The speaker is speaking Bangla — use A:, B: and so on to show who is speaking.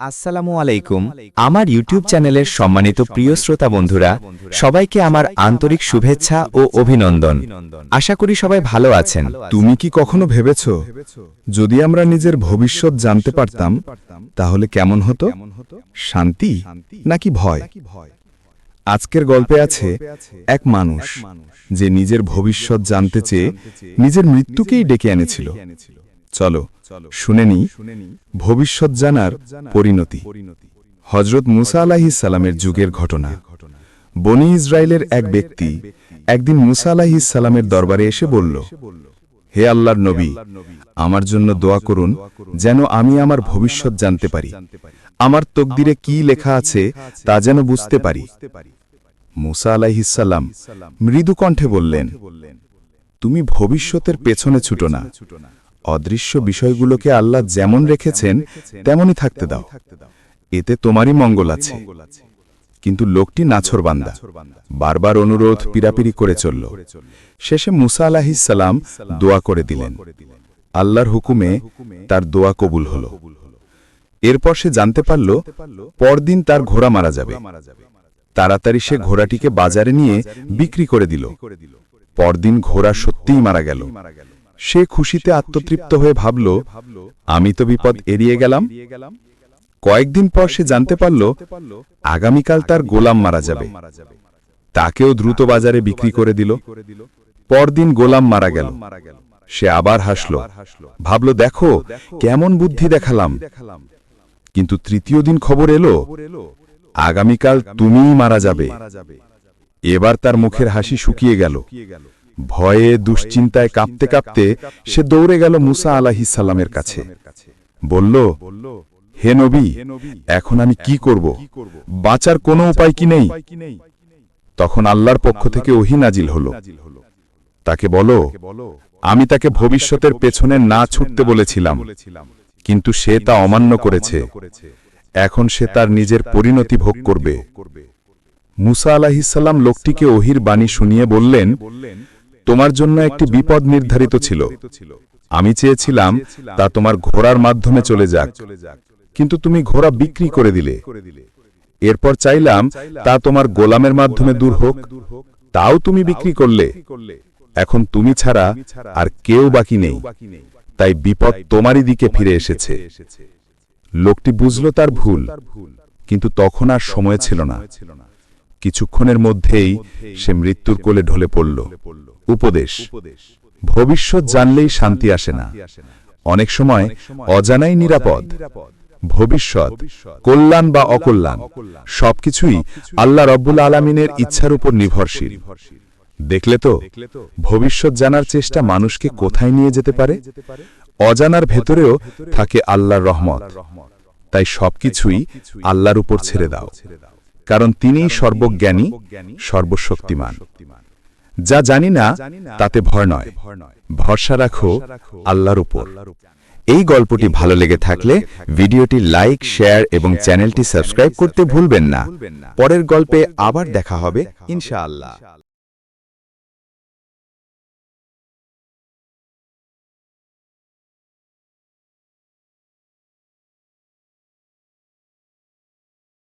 A: আসসালামু আলাইকুম। আমার ইউটিউব চ্যানেলের সম্মানিত প্রিয় শ্রোতা বন্ধুরা, সবাইকে আমার আন্তরিক শুভেচ্ছা ও অভিনন্দন। আশা করি সবাই ভালো আছেন।
B: তুমি কি কখনো ভেবেছ যদি আমরা নিজের ভবিষ্যৎ জানতে পারতাম, তাহলে কেমন হতো? শান্তি নাকি ভয়? আজকের গল্পে আছে এক মানুষ যে নিজের ভবিষ্যৎ জানতে চেয়ে নিজের মৃত্যুকেই ডেকে এনেছিল। চলো শুনে নি ভবিষ্যৎ জানার পরিণতি। হজরত মুসা আলাহিস সালামের যুগের ঘটনা। বনি ইসরায়েলের এক ব্যক্তি একদিন মুসা আলাহিস সালামের দরবারে এসে বলল হে আল্লাহর নবী আমার জন্য দোয়া করুন যেন আমি আমার ভবিষ্যৎ জানতে পারি। আমার তকদিরে কি লেখা আছে তা যেন বুঝতে পারি। মুসা আলাহিসাল্লাম মৃদু কণ্ঠে বললেন তুমি ভবিষ্যতের পেছনে ছুটো না। অদৃশ্য বিষয়গুলোকে আল্লাহ যেমন রেখেছেন, তেমনই থাকতে দাও। এতে তোমারই মঙ্গল আছে। কিন্তু লোকটি নাছরবান্দা। বারবার অনুরোধ পিরাপিরি করে চলল। শেষে মুসা আলাহিসাল্লাম দোয়া করে দিলেন। আল্লাহর হুকুমে তার দোয়া কবুল হল। এরপর সে জানতে পারল, পরদিন তার ঘোড়া মারা যাবে। তাড়াতাড়ি সে ঘোড়াটিকে বাজারে নিয়ে বিক্রি করে দিল। পরদিন ঘোড়া সত্যিই মারা গেল। সে খুশিতে আত্মতৃপ্ত হয়ে ভাবল আমি তো বিপদ এড়িয়ে গেলাম। কয়েকদিন পর সে জানতে পারল আগামীকাল তার গোলাম মারা যাবে। তাকেও দ্রুত বাজারে বিক্রি করে দিল। পরদিন গোলাম মারা গেল। সে আবার হাসল। ভাবল দেখো কেমন বুদ্ধি দেখালাম। কিন্তু তৃতীয় দিন খবর এলো আগামীকাল তুমিই মারা যাবে। এবার তার মুখের হাসি শুকিয়ে গেল। ভয়ে, দুশ্চিন্তায় কাঁপতে কাঁপতে সে দৌড়ে গেল মুসা আলাহিসাল্লামের কাছে। বলল, হে নবী, এখন আমি কি করব? বাঁচার কোনো উপায় কি নেই? তখন আল্লাহর পক্ষ থেকে ওহি নাজিল হল। তাকে বলো, আমি তাকে ভবিষ্যতের পেছনে না ছুটতে বলেছিলাম, কিন্তু সে তা অমান্য করেছে। এখন সে তার নিজের পরিণতি ভোগ করবে। মুসা আলাহিসাল্লাম লোকটিকে ওহির বাণী শুনিয়ে বললেন তোমার জন্য একটি বিপদ নির্ধারিত ছিল। আমি চেয়েছিলাম তা তোমার ঘোড়ার মাধ্যমে চলে যাক। কিন্তু তুমি ঘোড়া বিক্রি করে দিলে। এরপর চাইলাম তা তোমার গোলামের মাধ্যমে দূর হোক। তাও তুমি বিক্রি করলে। এখন তুমি ছাড়া আর কেউ বাকি নেই। তাই বিপদ তোমারই দিকে ফিরে এসেছে। লোকটি বুঝল তার ভুল। কিন্তু তখন আর সময় ছিল না। কিছুক্ষণের মধ্যেই সে মৃত্যুর কোলে ঢলে পড়ল। উপদেশ। ভবিষ্যৎ জানলেই শান্তি আসে না। অনেক সময় অজানাই নিরাপদ। ভবিষ্যৎ কল্যাণ বা অকল্যাণ। সবকিছুই আল্লাহ রব্বুল আলমিনের ইচ্ছার উপর নির্ভরশীল। দেখলে তো ভবিষ্যৎ জানার চেষ্টা মানুষকে কোথায় নিয়ে যেতে পারে? অজানার ভেতরেও থাকে আল্লাহর রহমত। তাই সবকিছুই আল্লাহর উপর ছেড়ে দাও। কারণ তিনিই সর্বজ্ঞানী সর্বশক্তিমান। যা জানি না তাতে ভয় নয়। ভরসা রাখো আল্লাহর উপর।
A: এই গল্পটি ভালো লেগে থাকলে ভিডিওটি লাইক শেয়ার এবং চ্যানেলটি সাবস্ক্রাইব করতে ভুলবেন না। পরের গল্পে আবার দেখা হবে ইনশাআল্লাহ।